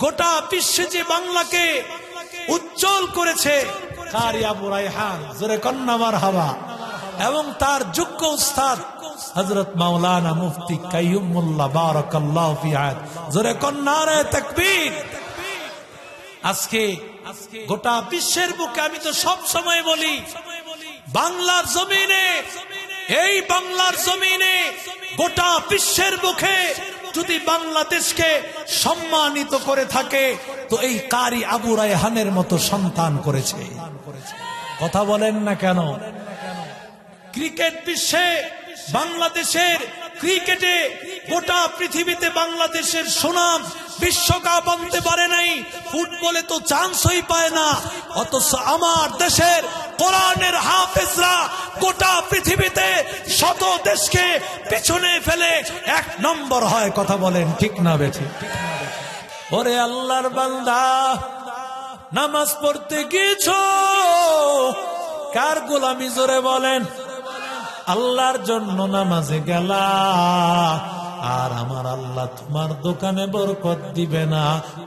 গোটা বিশ্বে যে বাংলাকে উজ্জ্বল করেছে জোরে হাওয়া এবং তার যোগ্য উস্তাদ হজরত মাওলানা মুফতি জোরে আজকে গোটা বিশ্বের বুকে আমি তো সব সময় বলি, বাংলার জমিনে, এই বাংলার জমিনে গোটা বিশ্বের মুখে যদি বাংলাদেশকে সম্মানিত করে থাকে, তো এই কারি আবু রায়হানের মতো সন্তান করেছে। কথা বলেন না কেন? ক্রিকেট বিশ্বে বাংলাদেশের ক্রিকেটে গোটা পৃথিবীতে বাংলাদেশের সুনাম বিশ্বকাপ আনতে পারে নাই। ফুটবলে তো চান্সই পায় না। অথচ আমার দেশের কোরআনের হাফেজরা গোটা পৃথিবীতে শত দেশকে পেছনে ফেলে এক নম্বর হয়, কথা বলেন ঠিক না বেঠি? ওরে আল্লাহর বান্দা, নামাজ পড়তে গিয়েছ? কার গোলামি জোরে বলেন? আল্লাহর জন্য নামাজে গেলা। আর আমার আল্লাহ তোমার দোকানে বরকত দিবে না,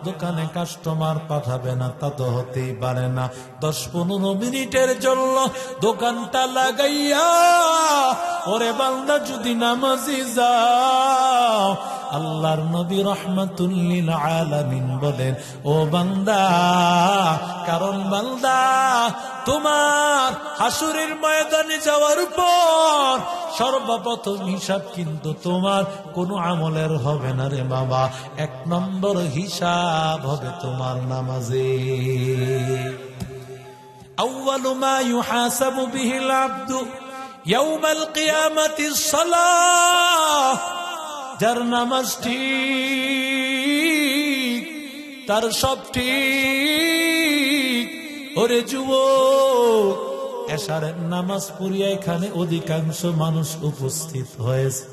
দোকানে কাস্টমার পাঠাবে না, তা তো হতেই পারে না। দশ পনেরো মিনিটের জন্য দোকানটা লাগাইয়া, ওরে বান্দা যদি নামাজি যাও আল্লাহর নবী রহমাতুল্লিল আলামিন বলেন ও বান্দা কারণ বান্দা তোমার হাসুরের ময়দানে যাওয়ার পর সর্বপ্রথম হিসাব কিন্তু তোমার কোনো আমলের হবে না রে বাবা এক নম্বর হিসাব হবে তোমার নামাজে أول ما يحاسب به العبد يوم القيامة الصلاة যার নামাজ ঠিক, তার সব ঠিক। ওরে যুবক এশারের নামাজ পড়িয়া এখানে অধিকাংশ মানুষ উপস্থিত হয়েছে।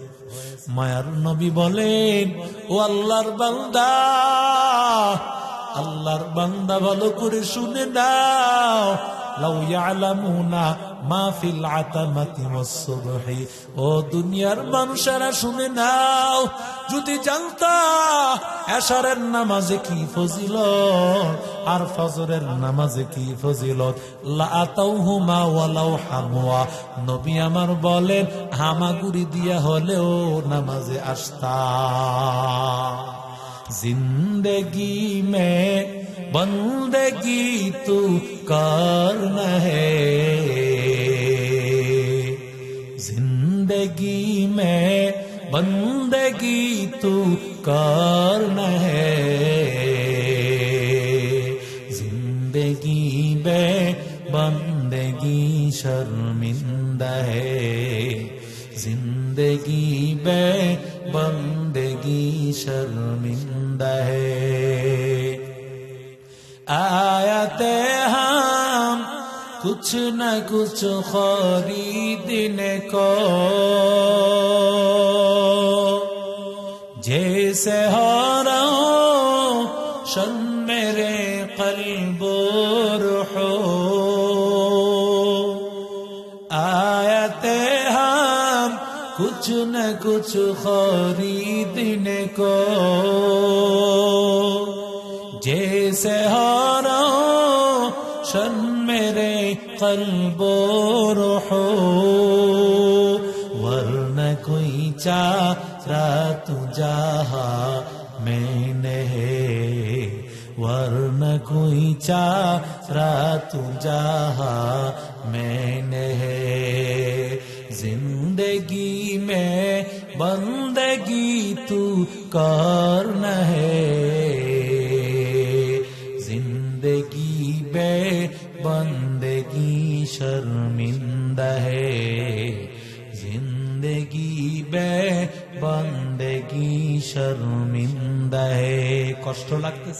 মায়ার নবী বলেন, ও আল্লাহর বান্দা আল্লাহর বান্দা ভালো করে শুনে দাও লাউ ইয়ালামুনা মা ফিল আতামাতি ওয়াস-সুবহি ও দুনিয়ার মানুষেরা শুনে নাও, যদি জানতা এশারের নামাজে কি ফজিলত, আর ফজরের নামাজে কি ফজিলত? লা আতাউহুমা ওয়ালাউ হামওয়া। নবী আমার বলেন, হামাগুড়ি দিয়া হলেও নামাজে আসতা। بندگی تو کارن ہے زندگی میں بندگی تو کارن ہے زندگی میں بندگی شرمندہ ہے۔ زندگی میں بندگی شرمندہ ہے۔ آیت ہم کچھ نہ کچھ خریدنے کو جیسے ہو رہا ہوں شن میرے قلب و روح آیت ہم کچھ نہ کچھ خریدنے کو سے ہارا شن میرے قلب و روح، ورنہ کوئی چارا تجہا میں نے ورنہ کوئی چارا تجہا میں نے زندگی میں بندگی تو کرنا ہے۔ شرمندہ ہے کষ্ট لگتے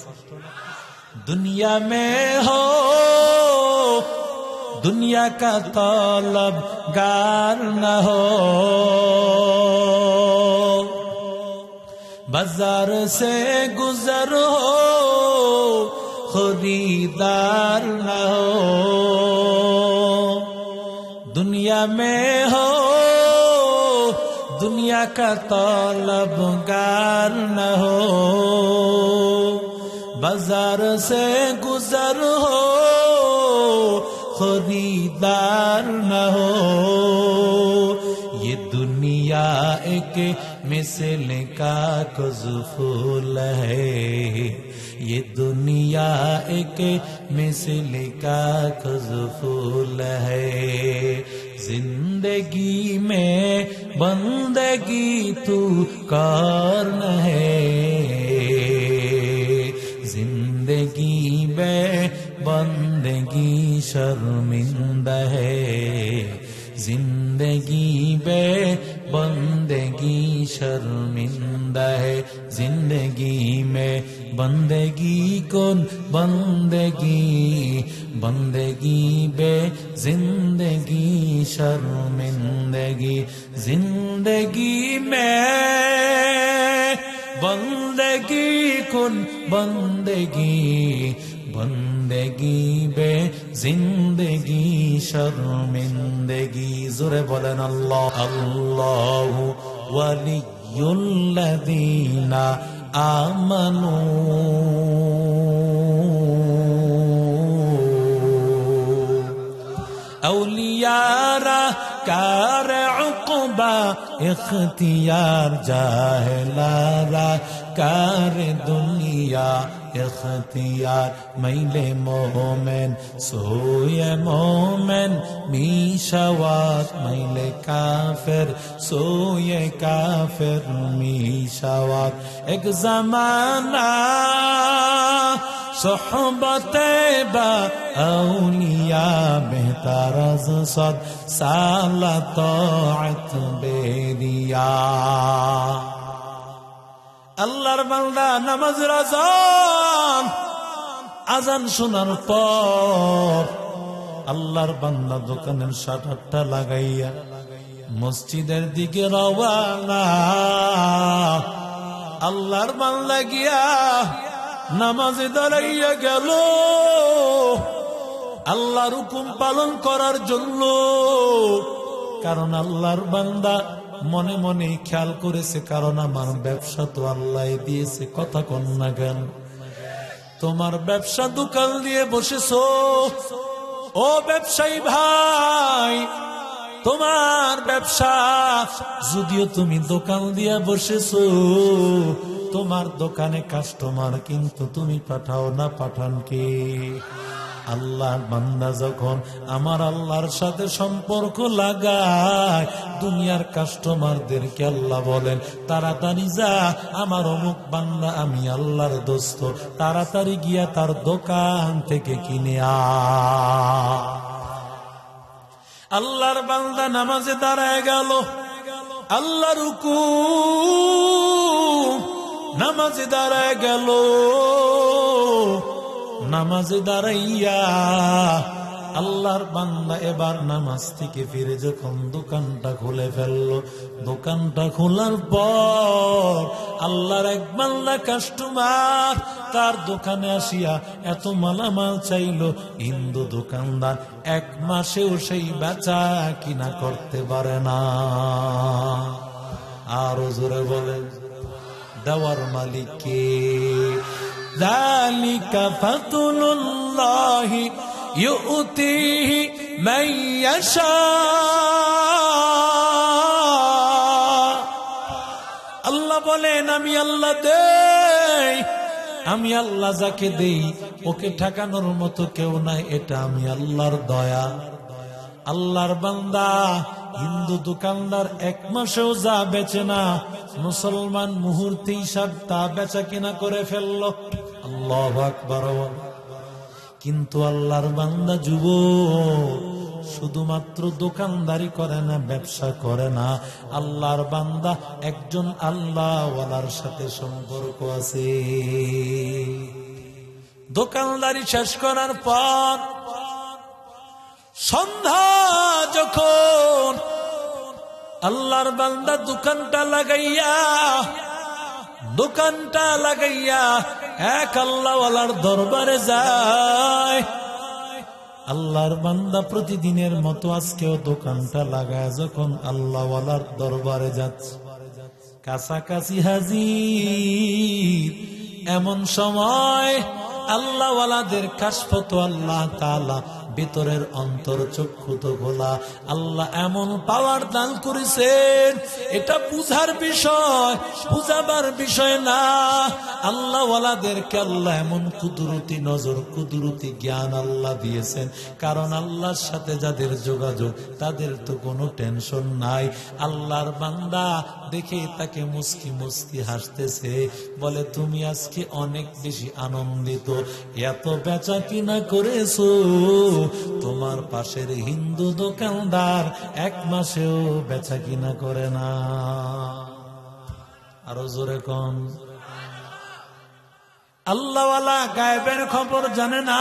دنیا میں ہو دنیا کا طلب گار نہ ہو بازار سے گزر ہو خریدار نہ ہو دنیا میں ہو کا طالب گار نہ ہو، بازار سے گزر ہو، خریدار نہ ہو۔ یہ دنیا ایک مثل کا کزفول ہے۔ یہ دنیا ایک مثل کا کزفول ہے۔ زندگی میں بندگی تو کارن ہے۔ زندگی میں بندگی شرمندہ ہے۔ زندگی بے بندگی شرمندہ ہے۔ زندگی میں بندگی کن بندگی بندگی، بے زندگی، شرمندگی، زندگی میں بندگی کن بندگی بندگی، بے زندگی، شرمندگی۔ زور بولن اللہ اللہ ولی الذین آمنوا۔ اولیارا کار عقبہ اختیار جاہلارا کار دنیا اختیار میل مومن، سوی مومن می شوات میل کافر، سوی کافر می شوات ایک زمانہ বা আল্লাহর বান্দা নামাজ আজান শোনার পর আল্লাহর বান্দা দোকানের শাটারটা লাগাইয়া মসজিদের দিকে রওয়ানা আল্লাহর বান্দা গিয়া নামাজে দাঁড়াইয়া গেল। আল্লাহর হুকুম পালন করার জন্য। কারণ আল্লাহর বান্দা মনে মনে খেয়াল করেছে, কারণ আমার ব্যবসা তো আল্লাহ দিয়েছে, কথা কন না কেন? তোমার ব্যবসা দোকান দিয়ে বসেছো? ও ব্যবসায়ী ভাই, তোমার ব্যবসা যদিও তুমি দোকান দিয়ে বসেছো তোমার দোকানে কাস্টমার কিন্তু তুমি পাঠাও না, পাঠান কে? আল্লাহর বান্দা যখন আমার আল্লাহর সাথে সম্পর্ক লাগায়, দুনিয়ার কাস্টমারদেরকে আল্লাহ বলেন, তাড়াতাড়ি যা, আমার অমুক বান্দা, আমি আল্লাহর দোস্ত, তাড়াতাড়ি গিয়া তার দোকান থেকে কিনে আল্লাহর বান্দা নামাজে দাঁড়ায় গেল আল্লাহর হুকুম নামাজে দাঁড়ায় গেল। নামাজে দাঁড়াইয়া আল্লাহর বান্দা এবার নামাজ থেকে ফিরে যখন দোকানটা খুলে ফেলল। দোকানটা খোলার পর আল্লাহর এক বান্দা কাস্টমার তার দোকানে আসিয়া এত মালামাল চাইলো। হিন্দু দোকানদার এক মাসেও সেই বেচা কিনা করতে পারে না। আরও জোরে বলে দেওয়ার মালিককে ذلك فضل الله يؤتيه من يشاء আল্লাহ বলেন আমি আল্লাহ দেই আমি আল্লাহ যাকে দেই ওকে ঠেকানোর মতো কেউ নাই এটা আমি আল্লাহর দয়া আল্লাহর বান্দা হিন্দু দোকানদার এক মাসেও যা বেচে না, মুসলমান মুহূর্তেই সব তা বেচা কিনা করে ফেলল। আল্লাহ আকবর। কিন্তু আল্লাহর বান্দা যুব শুধুমাত্র দোকানদারি করে না, ব্যবসা করে না, আল্লাহর বান্দা একজন আল্লাহওয়ালার সাথে সম্পর্ক আছে। দোকানদারি শেষ করার পর সন্ধ্যা যখন আল্লাহর বান্দা দোকানটা লাগাইয়া দোকানটা লাগাইয়া এক আল্লাহওয়ালার দরবারে যায়। আল্লাহর বান্দা প্রতিদিনের মতো আজকেও দোকানটা লাগায় যখন আল্লাহওয়ালার দরবারে যাচ্ছে। কাছাকাছি হাজির, এমন সময় আল্লাহওয়ালাদের কাশফত আল্লাহ তালা ভিতরের অন্তর চক্ষু তো খোলা। আল্লাহ এমন পাওয়ার দান করেছেন। এটা বুঝার বিষয়, বুঝাবার বিষয় না। আল্লাহ ওয়ালাদেরকে আল্লাহ এমন কুদরতি নজর, কুদরতি জ্ঞান আল্লাহ দিয়েছেন। কারণ আল্লাহর সাথে যাদের যোগাযোগ, তাদের তো কোনো টেনশন নাই। আল্লাহর বান্দা দেখে তাকে মুস্কি মুস্কি হাসতেছে। বলে, তুমি আজকে অনেক বেশি আনন্দিত। এত বেচা কিনা করেছ? তোমার পাশের হিন্দু দোকানদার এক মাসেও বেচা কিনা করে না। আরও জোরে কম আল্লাহওয়ালা গায়েবের খবর জানে না।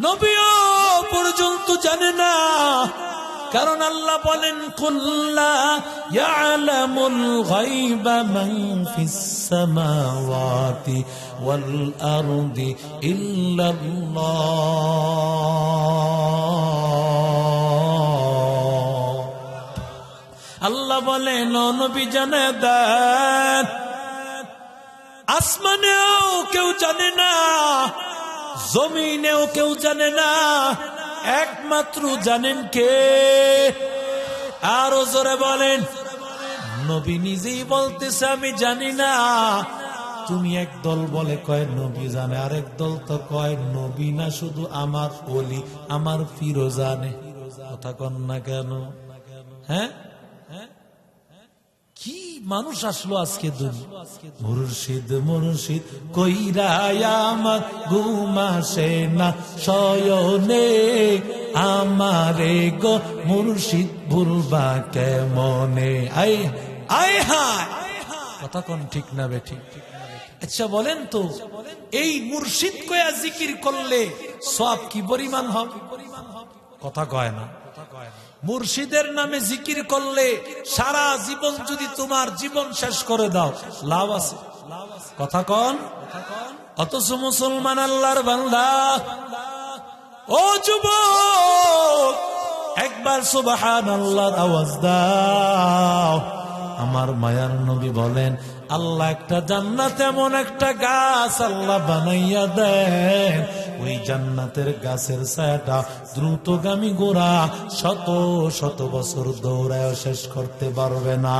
নবীও পর্যন্ত জানে না। কারণ আল্লাহ বলেন, কুল্লা ইয়ালামুল গায়বা মান ফিস সামাওয়াতি ওয়াল আরদি আল্লাহ বলেন, "ও নবী জানে দেন, আসমানেও কেউ জানে না, জমিনেও কেউ জানে না একমাত্র জানেন কে? আরও জোরে বলেন। নবী নিজেই বলতেছে, আমি জানি না। তুমি এক দল বলে কয় নবী জানে, আরেক দল তো কয় নবী না, শুধু আমার অলি আমার ফিরো জানে কথা কন না কেন? হ্যাঁ? মানুষ আসলো আজকে মুর্শিদ মুর্শিদ আমার ঘুমাসে না, শয়নে আমারে গো মুর্শিদ ভুলবা কেমনে? আই আই হায়! কথা কোন ঠিক না বে ঠিক আচ্ছা বলেন তো, এই মুর্শিদ কয়া জিকির করলে সব কি পরিমাণ হবে? কথা কয় না। মুর্শিদের নামে জিকির করলে সারা জীবন যদি তোমার জীবন শেষ করে দাও, লাভ আছে। কথা কন? অথচ মুসলমান আল্লাহর বান্দা। ও যুবক, একবার সুবাহান আল্লাহর আওয়াজ দাও। আমার মায়ার নবী বলেন আল্লাহ একটা জান্নাত, এমন একটা গাছ আল্লাহ বানাইয়া দেন। ওই জান্নাতের গাছের ছায়াটা দ্রুতগামী গোড়া শত শত বছর দৌড়ায় শেষ করতে পারবে না।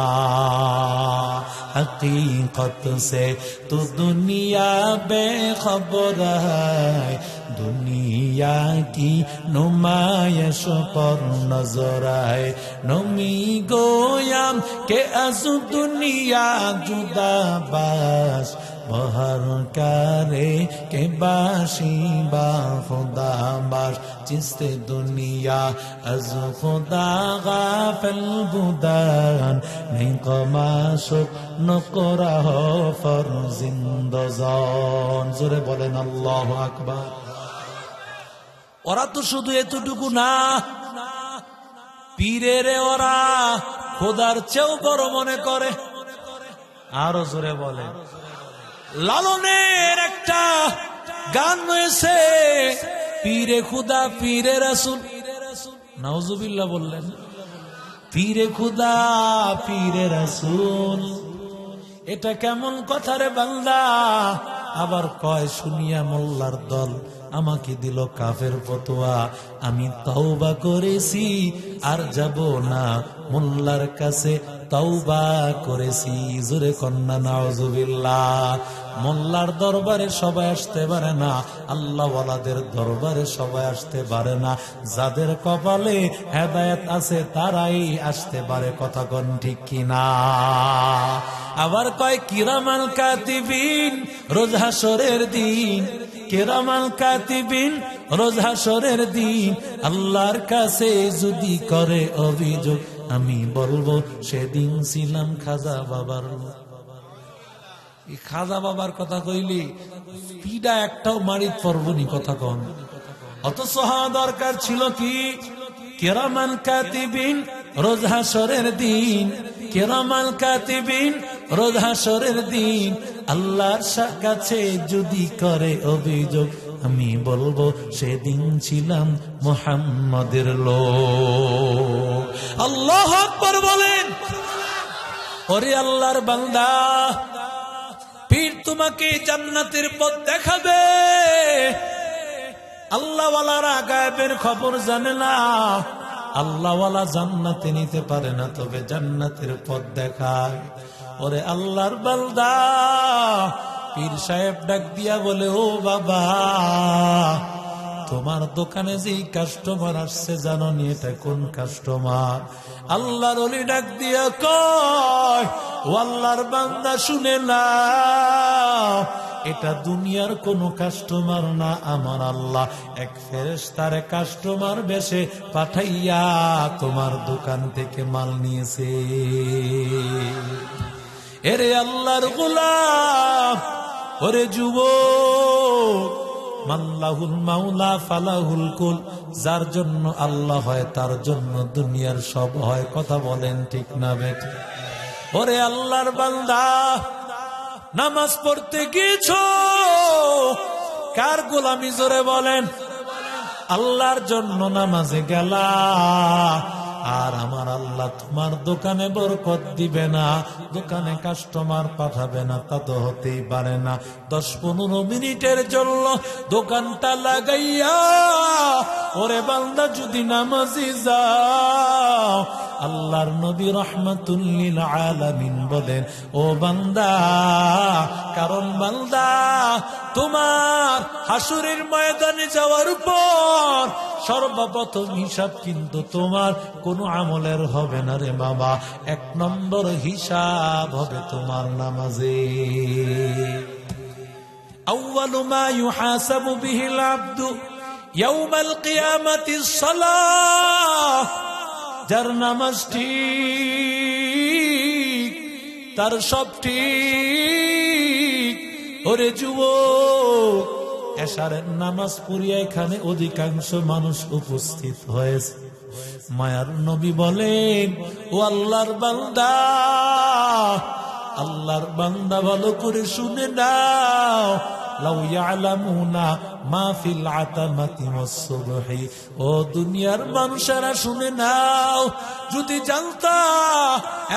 হকিকত সে তো দুনিয়া বে খবর হয় दुनिया की नुमाइश पर नजर है नमी गोयाम के अज दुनिया जुदा बास बहर करे के बाशी बा खुदा बाश जिससे दुनिया अज खुदा गाफिल बुदान नहीं कमाशुक নকরা ফর জিন্দজন জোরে বলেন আল্লাহ আকবার ওরা তো শুধু এতটুকু না। পীরেরে ওরা খোদার চেয়েও বড় মনে করে। আরও জোরে বলে। লালনের একটা গান রয়েছে, পীরে খুদা, পীরে রাসুল। নাউজুবিল্লাহ বললেন, পীরে খুদা, পীরে রাসুল। এটা কেমন কথা রে বান্দা? আবার কয়, শুনিয়া মোল্লার দল। আমাকে দিল কাফের ফতোয়া। আমি তওবা করেছি, আর যাব না। মোল্লার কাছে তওবা করেছি। জোরে কন্যা নাওজুবিল্লাহ মোল্লার দরবারে সবাই আসতে পারে না। আল্লাহ ওয়ালাদের দরবারে সবাই আসতে পারে না। যাদের কপালে হেদায়েত আছে, তারাই আসতে পারে। কথা কন ঠিক কিনা? আবার কয়, কিরামাল কাতিবিন, রোজ হাসরের দিন। কেরামাল কাতিবিন, রোজ হাসরের দিন। আল্লাহর কাছে যদি করে অভিযোগ, আমি বলব, সেদিন ছিলাম খাজা বাবার খাজা বাবার কথা কইলি পিডা একটাও মারিত পর্বনি কথা কন। অথচ হওয়া দরকার ছিল কি? কেরামান কাতিবিন, রোজ হাসরের দিন। কেরামান কাতিবিন, রোজ হাসরের দিন। আল্লাহর কাছে যদি করে অভিযোগ, আমি বলব, সেদিন ছিলাম মোহাম্মদের লোক। আল্লাহ বলেন, ওরে আল্লাহর বান্দা, পীর তোমাকে জান্নাতের পথ দেখাবে। আল্লাহওয়ালারা গায়েবের খবর জানে না। আল্লাহওয়ালা জান্নাতে নিতে পারে না, তবে জান্নাতের পথ দেখায়। ওরে আল্লাহর বালদা পীর সাহেব ডাক দিয়া বলে, ও বাবা, তোমার দোকানে যে কাস্টমার আসছে, জানো নি এটা কোন কাস্টমার আল্লাহর অলি ডাক দিয়া কয়, ও আল্লাহর বান্দা, শুনে না এটা দুনিয়ার কোন কাস্টমার না আমার আল্লাহ। এক ফেরেশতার কাস্টমার বেশে পাঠাইয়া তোমার দোকান থেকে মাল নিয়েছে। এরে আল্লাহর গোলাম, ওরে যুবক, মাল্লাহুল মাওলা ফালাহুল কুল, যার জন্য আল্লাহ হয়, তার জন্য দুনিয়ার সব হয়, কথা বলেন ঠিক না বেটি ওরে আল্লাহর বান্দা, নামাজ পড়তে গিয়েছ? কার গোলামি জোরে বলেন? আল্লাহর জন্য নামাজে গেলা। আর আমার আল্লাহ তোমার দোকানে বরকত দিবে না, দোকানে কাস্টমার পাঠাবে না, তা তো হতেই পারে না। দশ পনেরো মিনিটের জন্য দোকানটা লাগাইয়া ওরে বান্দা যদি নামাজি যাও আল্লাহর নবী রহমতুল্লিল আলামিন বলেন ও বান্দা কারণ বান্দা তোমার হাসুরের ময়দানে যাওয়ার পর সর্বপ্রথম হিসাব কিন্তু তোমার কোনো আমলের হবে না রে বাবা এক নম্বর হিসাব হবে তোমার নামাজে أول ما يحاسب به العبد যার নামাজ ঠিক তার সব ঠিক ওরে যুবক নামাজ পড়িয়া এখানে অধিকাংশ মানুষ উপস্থিত হয়েছে। মায়ার নবী বলেন, ও আল্লাহর বান্দা আল্লাহর বান্দা ভালো করে শুনে নাও লাউ ইয়ালামুনা মা ফিল আতামাতি ওয়াস-সুবহি ও দুনিয়ার মানুষেরা শুনে নাও, যদি জানতা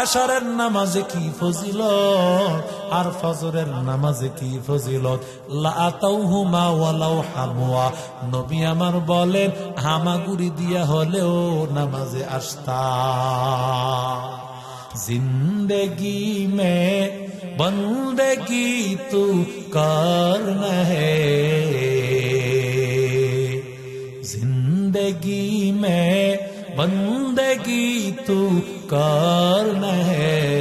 এশারের নামাজে কি ফজিলত, আর ফজরের নামাজে কি ফজিলত। লা আতাউহুমা ওয়ালাউ হামওয়া নবী আমার বলেন, হামাগুড়ি দিয়া হলেও নামাজে আসতা। زندگی میں بندگی تو کارن ہے۔ زندگی میں بندگی تو کارن ہے۔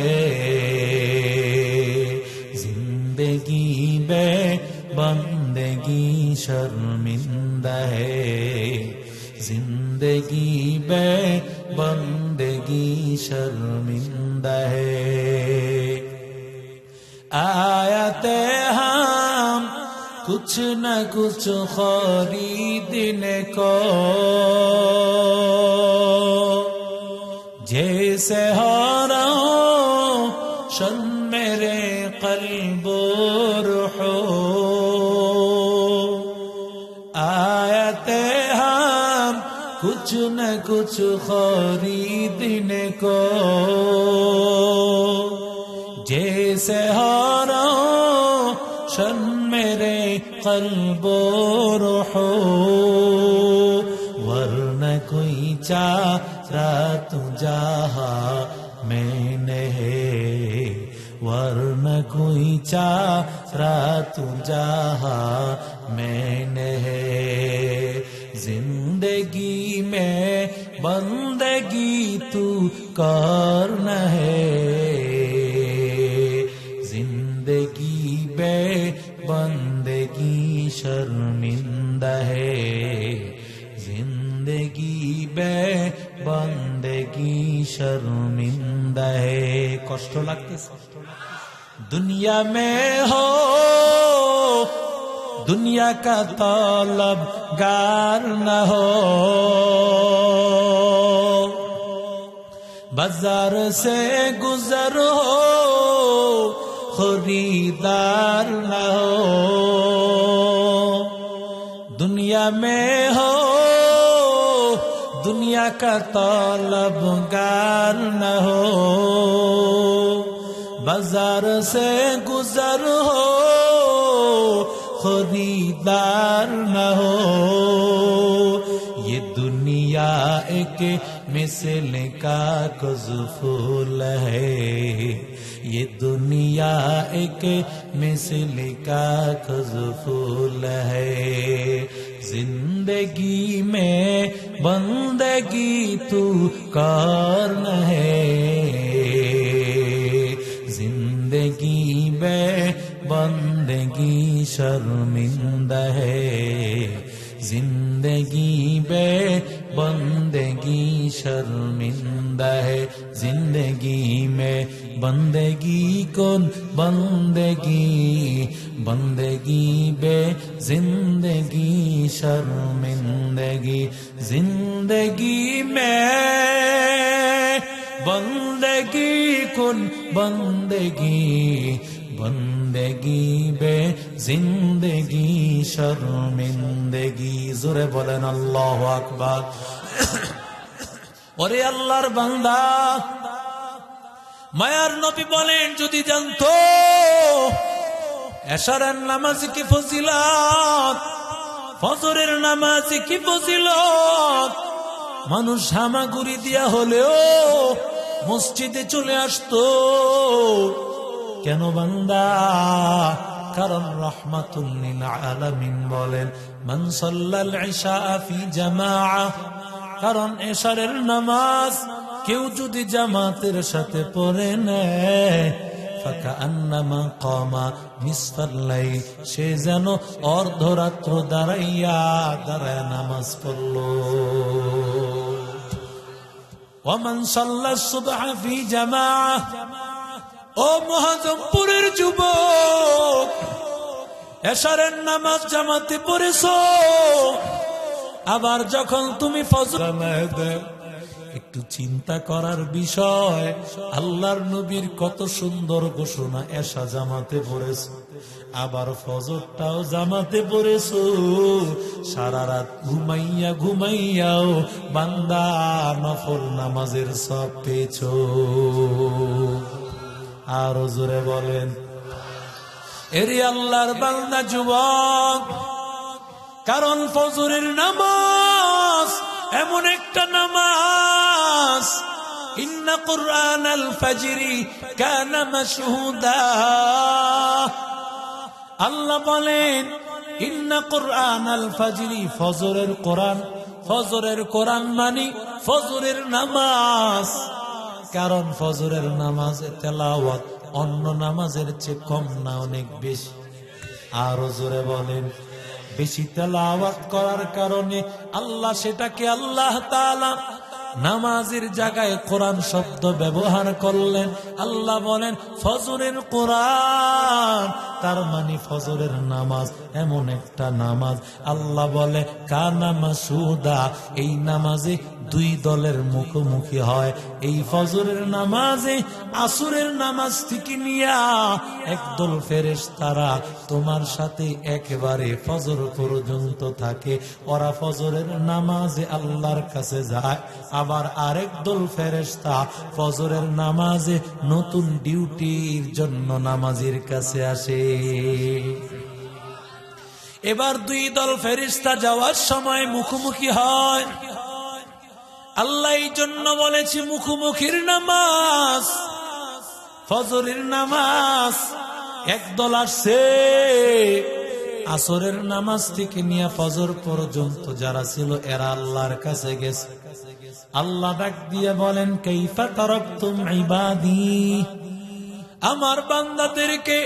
زندگی میں بندگی شرمند ہے۔ زندگی میں بندگی شرمندہ ہے آیت ہم کچھ نہ کچھ خریدنے کو جیسے ہو کچھ خریدنے کو۔ جیسے ہارا شن میرے قلب و روح، ورنہ کوئی چارا تجہا میں نے ورنہ کوئی چارا تجہا میں نے بندگی তু کار نہ ہے زندگی بے بندگی شرمندہ ہے জিন্দগি বে বন্দেগি শর্মিন্দা হে। কষ্ট লাগতেছে। দুনিয়া মে হো, দুনিয়া কলব গার না হো। بازار سے گزر ہو خریدار نہ ہو۔ دنیا میں ہو، دنیا کا طلبگار نہ ہو۔ بازار سے گزر ہو، خریدار نہ ہو۔ یہ دنیا ایک مثل کا کزفول ہے۔ یہ دنیا ایک مثل کا کزفول ہے۔ زندگی میں بندگی تو کارن ہے۔ زندگی میں بندگی شرمند ہے۔ زندگی میں بندگی شرمندہ ہے۔ زندگی میں بندگی کن؟ بندگی بندگی بے۔ زندگی شرمندگی، زندگی میں بندگی کن؟ بندگی বন্দেগি বে জিন্দেগি শর্মিন্দেগি। জোরে বলেন, আল্লাহ আকবর। ওরে আল্লাহর বান্দা, মায়ার নবী বলেন, যদি জানতো, এশারের নামাজ কি ফসিল ফজরের নামাজ কি ফসিল মানুষ হামাগুড়ি দিয়া হলেও মসজিদে চলে আসতো। কেন বান্দা? কারণ রহমাতুল্লিল আলামিন বলেন, মান সাল্লাল ইশা ফি জামাআ কারণ এশারের নামাজ কেউ যদি জামাতের সাথে পড়ে নেয় সে যেন অর্ধরাত্র দাঁড়াইয়া দাঁড়ায় নামাজ পড়ল। ওমান সাল্লা সুবহা ফি জামাআ ও মহাজমপুরের যুবক, এশারের নামাজ জামাতে পড়েছ? আবার যখন তুমি একটু চিন্তা করার বিষয়, আল্লাহর নবীর কত সুন্দর ঘোষণা এসা জামাতে পড়েছ। আবার ফজরটাও জামাতে পড়েছ। সারা রাত ঘুমাইয়া ঘুমাইয়াও বান্দা নফল নামাজের সব পেয়েছ। আরও জোরে বলেন। এরি আল্লাহর বান্দা যুবক, কারণ ফজরের নামাজ এমন একটা নামাজ। ইন্না কুরআন আল ফাজরি কানা মাশহুদা। আল্লাহ বলেন, ইন্না কুরআন আল ফাজরি ফজরের কোরআন ফজরের কোরআন মানি ফজরের নামাজ। কারণ ফজরের নামাজে তেলাওয়াত অন্য নামাজের চেয়ে কম না অনেক বেশি। আরও জোরে বলেন, বেশি তেলাওয়াত করার কারণে আল্লাহ সেটাকে আল্লাহ তালা নামাজের জায়গায় কোরআন শব্দ ব্যবহার করলেন। আল্লাহ বলেন, ফজরের কোরআন, তার মানে ফজরের নামাজ এমন একটা নামাজ। আল্লাহ বলে, কানা সুদা এই নামাজে দুই দলের মুখোমুখি হয়। এই ফজরের নামাজে আসুরের নামাজ থেকে নিয়া একদল ফেরেস তারা তোমার সাথে একেবারে ফজর পর্যন্ত থাকে। ওরা ফজরের নামাজে আল্লাহর কাছে যায়, আবার আরেক দল ফেরেস্তা ফজরের নামাজে নতুন ডিউটির জন্য নামাজের কাছে আসে। এবার দুই দল ফেরিস্তা যাওয়ার সময় মুখোমুখি হয়। আল্লাহ এই জন্য বলেছি, মুখোমুখির নামাজ, ফজরের নামাজ, একদল আসছে। আসরের নামাজ থেকে নিয়ে ফজর পর্যন্ত যারা ছিল, এরা আল্লাহর কাছে গেছে। আল্লাহ ডাক দিয়ে বলেন কৈফা তারাকতুম ইবাদি? আমার বান্দাদেরকে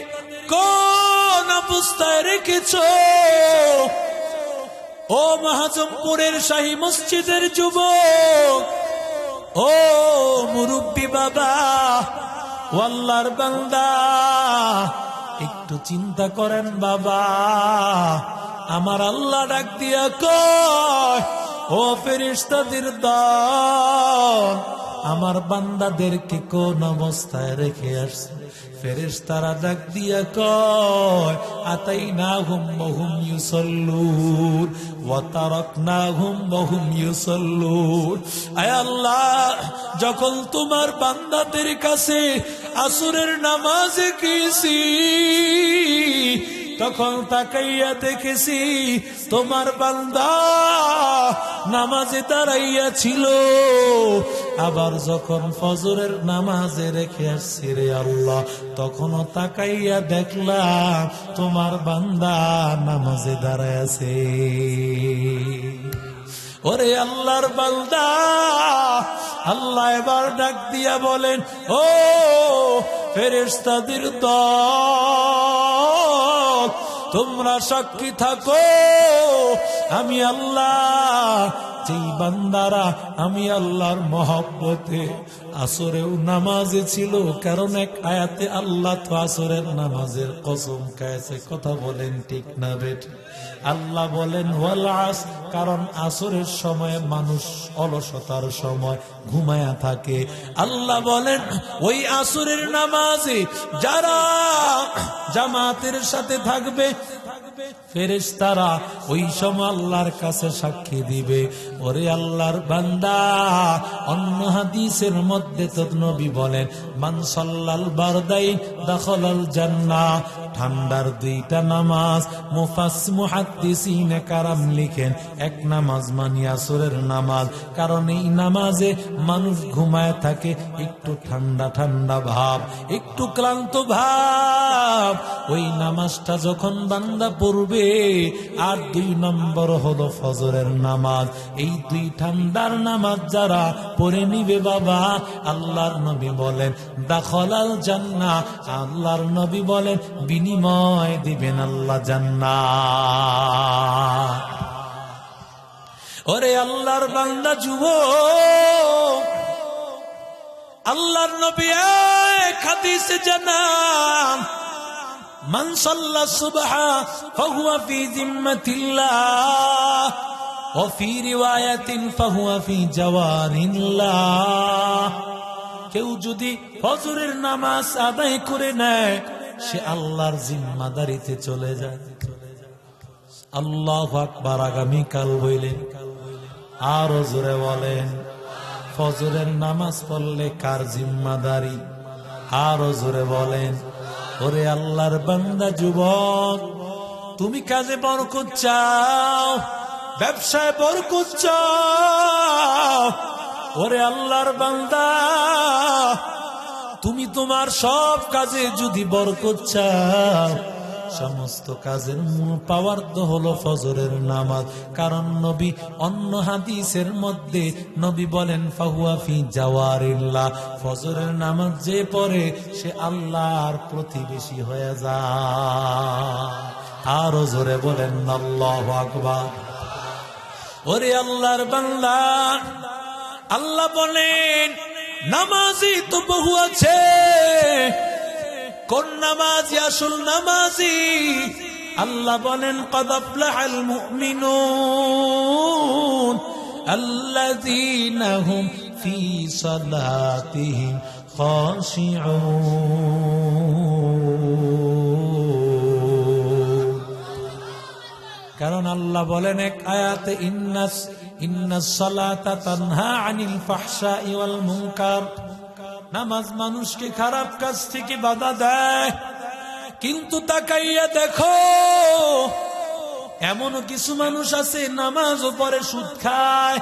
কোন অবস্থায় রেখেছ? ও মহাজমপুরের শাহী মসজিদের যুবক, ও মুরব্বী বাবা ওয়াল্লার বান্দা, একটু চিন্তা করেন বাবা, আমার আল্লাহ ডাক দিয়া কয়, ও ফেরিস্তাদের দল আমার বান্দাদেরকে কোন অবস্থায় রেখে আসছে? ফেরেস তারা ডাক দিয়া কয় আতাই না হুম বহুম ইউসল্লুর ওয়াতারক না হুম বহুম ইউসল্লুর আয় আল্লাহ, যখন তোমার বান্দাদের কাছে আসুরের নামাজে গেছি তখন তাকাইয়া দেখেছি, তোমার বান্দা নামাজে দাঁড়াইয়া ছিল। আবার যখন ফজরের নামাজে রেখে আসছি রে আল্লাহ, তখনও তাকাইয়া দেখলাম, তোমার বান্দা নামাজে দাঁড়ায় আছে। ওরে আল্লাহর বান্দা, আল্লাহ এবার ডাক দিয়া বলেন, ও ফেরেস্তাদের দল। তোমরা সাক্ষী থাকো। আমি আল্লাহ যেই বান্দারা আমি আল্লাহর মহব্বতে আসরেও নামাজে ছিল, কারণ এক আয়াতে আল্লাহ তো আসরের নামাজের কসম খাইছে কথা বলেন ঠিক না বেট আল্লাহ বলেন, ওয়াল আস কারণ আসরের সময় মানুষ অলসতার সময় ঘুমায়া থাকে। আল্লাহ বলেন, ওই আসরের নামাজে যারা জামাতের সাথে থাকবে ফেরেশতারা ওই সময় আল্লাহর কাছে সাক্ষী দিবে। ওরে আল্লাহর বান্দা, অন্য হাদিসের মধ্যে তো নবী বলেন মানসল্লাল বারদাই দখলাল জান্নাহ। ঠান্ডার দুইটা নামাজ মুফাস মুহাদ্দিসিনে কারাম লিখেন। এক নামাজ মানি আসরের নামাজ, কারণ এই নামাজে মানুষ ঘুমায় থাকে, একটু ঠান্ডা ঠান্ডা ভাব, একটু ক্লান্ত ভাব। ওই নামাজটা যখন বান্দা পড়বে, আর দুই নম্বর হলো ফজরের নামাজ। এই দুই ঠান্ডার নামাজ যারা পড়ে নিবে বাবা, আল্লাহর নবী বলেন, দাখলাল জান্না আল্লাহর নবী বলেন বিনিময় দিবেন আল্লাহ জান্নাত। ওরে আল্লাহর বান্দা যুব আল্লাহর নবী এক হাদিসে জানান, মান সাল্লা সুবহা ফাহুয়া ফি জিম্মাতিল্লাহ ওয়া ফি রিওয়ায়াতিন ফাহুয়া ফি জাওয়ারিল্লাহ। কেউ যদি ফজরের নামাজ আদায় করে নেয় সে আল্লাহর জিম্মাদারিতে চলে যায়। আল্লাহ আকবার আগামীকাল বইলেন, আরও জোরে বলেন, ফজরের নামাজ পড়লে কার জিম্মাদারি? আরও জোরে বলেন, ওরে আল্লাহর বান্দা যুবক, তুমি কাজে বরকত চাও, ব্যবসায় বরকত চাও, ওরে আল্লাহর বান্দা তুমি তোমার সব কাজে যদি বরকত চাও, সমস্ত কাজের পাওয়ার তো হলো ফজরের নামাজ। কারণ নবী অন্য হাদিসের মধ্যে নবী বলেন ফাহুয়াফি জাওয়ারিল্লাহ। ফজরের নামাজ যে পড়ে, সে আল্লাহর প্রতিবেশী হয়ে যায়। আরও জোরে বলেন, আল্লাহ আকবার। ওরে আল্লাহর বাংলা আল্লাহ বলেন নামাজি তো বহু আছে। কোন নামাজি, আসল নামাজি? আল্লাহ বলেন কদাফলাহাল মুমিনুন আল্লাযীনা হুম ফি সালাতিহিম খাশিউন। কারণ আল্লাহ বলেন এক আয়াতে, ইন্নাস নামাজ মানুষকে খারাপ কাজ থেকে বাধা দেয়। কিন্তু তাকাইয়া দেখো, এমনও কিছু মানুষ আছে নামাজ পরে সুদ খায়।